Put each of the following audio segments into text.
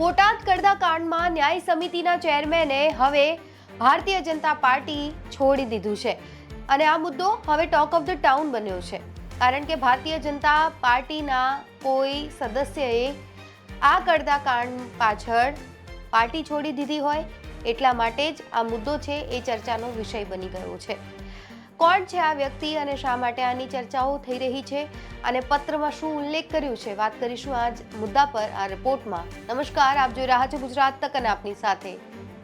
બોટાદ કડદા કાંડમાં ન્યાય સમિતિના ચેરમેને હવે ભારતીય જનતા પાર્ટી છોડી દીધું છે. અને આ મુદ્દો હવે ટોક ઓફ ધ ટાઉન બન્યો છે. કારણ કે ભારતીય જનતા પાર્ટીના કોઈ સદસ્યએ આ કડદા કાંડ પાછળ પાર્ટી છોડી દીધી હોય એટલા માટે જ આ મુદ્દો છે એ ચર્ચાનો વિષય બની ગયો છે. કોણ છે આ વ્યક્તિ અને શા માટે આની ચર્ચાઓ થઈ રહી છે? અને પત્રમાં શું ઉલ્લેખ કર્યું છે? વાત કરીશું આજ મુદ્દા પર, આ રિપોર્ટમાં. નમસ્કાર, આપ જોઈ રહ્યા છો ગુજરાત તક અને આપની સાથે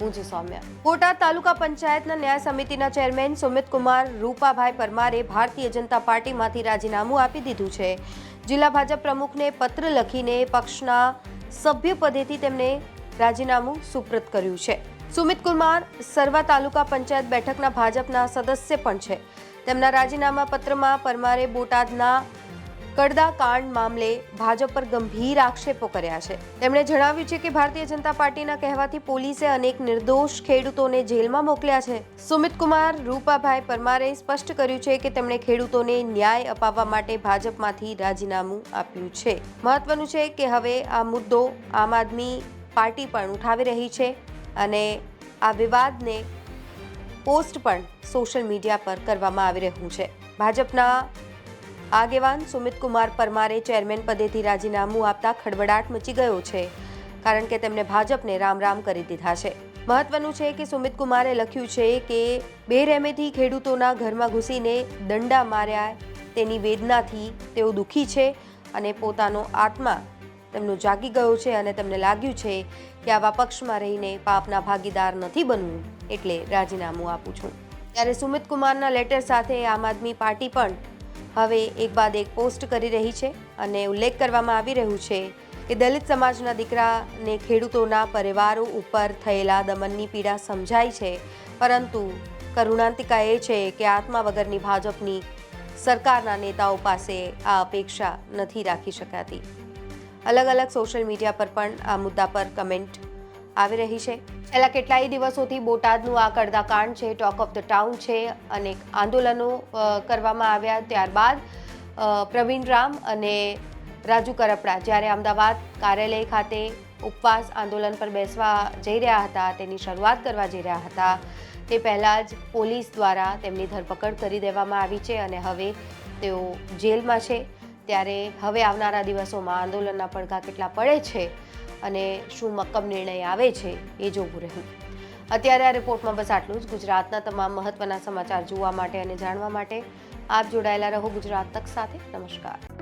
હું છું સૌમ્યા. બોટાદ તાલુકા પંચાયતના ન્યાય સમિતિના ચેરમેન સુમિત કુમાર રૂપાભાઈ પરમારે ભારતીય જનતા પાર્ટીમાંથી રાજીનામું આપી દીધું છે. જિલ્લા ભાજપ પ્રમુખને પત્ર લખીને પક્ષના સભ્ય પદેથી તેમને રાજીનામું સુપ્રત કર્યું છે. સુમિત કુમાર, સર્વા તાલુકા પંચાયત બેઠકના ભાજપના સદસ્ય પણ છે. તેમના રાજીનામા પત્રમાં પરમારે બોટાદના કડદા કાંડ મામલે ભાજપ પર ગંભીર આક્ષેપો કર્યા છે. તેમણે જણાવ્યું છે કે ભારતીય જનતા પાર્ટીના કહેવાથી પોલીસે અનેક નિર્દોષ ખેડૂતોને જેલમાં મોકલ્યા છે. સુમિત કુમાર, રૂપાભાઈ પરમારે સ્પષ્ટ કર્યું છે કે તેમણે ખેડૂતોને ન્યાય અપાવવા માટે ભાજપમાંથી રાજીનામું આપ્યું છે. મહત્વનું છે કે હવે આ મુદ્દો આમ આદમી પાર્ટી પણ ઉઠાવી રહી છે. અને આ વિવાદને પોસ્ટ પણ સોશિયલ મીડિયા પર કરવામાં આવી રહ્યું છે. ભાજપના આગેવાન સુમિત કુમાર પરમારે ચેરમેન પદેથી રાજીનામું આપતા ખળબડાટ મચી ગયો છે, કારણ કે તેમણે ભાજપને રામ રામ કરી દીધા છે. મહત્વનું છે કે સુમિત કુમારે લખ્યું છે કે, બેરહેમેથી ખેડૂતોના ઘરમાં ઘૂસીને દંડા માર્યા, તેની વેદનાથી તેઓ દુઃખી છે અને પોતાનો આત્મા તેમનો જાગી ગયો છે અને તેમને લાગ્યું છે કે આવા પક્ષમાં રહીને પાપના ભાગીદાર નથી બનવું એટલે રાજીનામું આપું છું. ત્યારે સુમિત કુમારના લેટર સાથે આમ આદમી પાર્ટી પણ હવે એક બાદ એક પોસ્ટ કરી રહી છે અને ઉલ્લેખ કરવામાં આવી રહ્યું છે કે દલિત સમાજના દીકરાને ખેડૂતોના પરિવારો ઉપર થયેલા દમનની પીડા સમજાય છે. પરંતુ કરુણાંતિકા એ છે કે આત્મા વગરની ભાજપની સરકારના નેતાઓ પાસે આ અપેક્ષા નથી રાખી શકાતી. અલગ અલગ સોશિયલ મીડિયા પર પણ આ મુદ્દા પર કમેન્ટ આવી રહી છે. છેલ્લા કેટલાય દિવસોથી બોટાદનું આ કડદા કાંડ છે ટોક ઓફ ધ ટાઉન છે, અનેક આંદોલનો કરવામાં આવ્યા. ત્યારબાદ પ્રવીણ રામ અને રાજુ કરપડા જ્યારે અમદાવાદ કાર્યાલય ખાતે ઉપવાસ આંદોલન પર બેસવા જઈ રહ્યા હતા, તેની શરૂઆત કરવા જઈ રહ્યા હતા, તે પહેલાં જ પોલીસ દ્વારા તેમની ધરપકડ કરી દેવામાં આવી છે અને હવે તેઓ જેલમાં છે. ત્યારે હવે આવનારા દિવસોમાં આંદોલનના પડઘા કેટલા પડે છે અને શું મક્કમ નિર્ણય આવે છે એ જોવું રહ્યું. અત્યારે આ રિપોર્ટમાં બસ આટલું જ. ગુજરાતના તમામ મહત્વના સમાચાર જોવા માટે અને જાણવા માટે આપ જોડાયેલા રહો ગુજરાત તક સાથે. નમસ્કાર.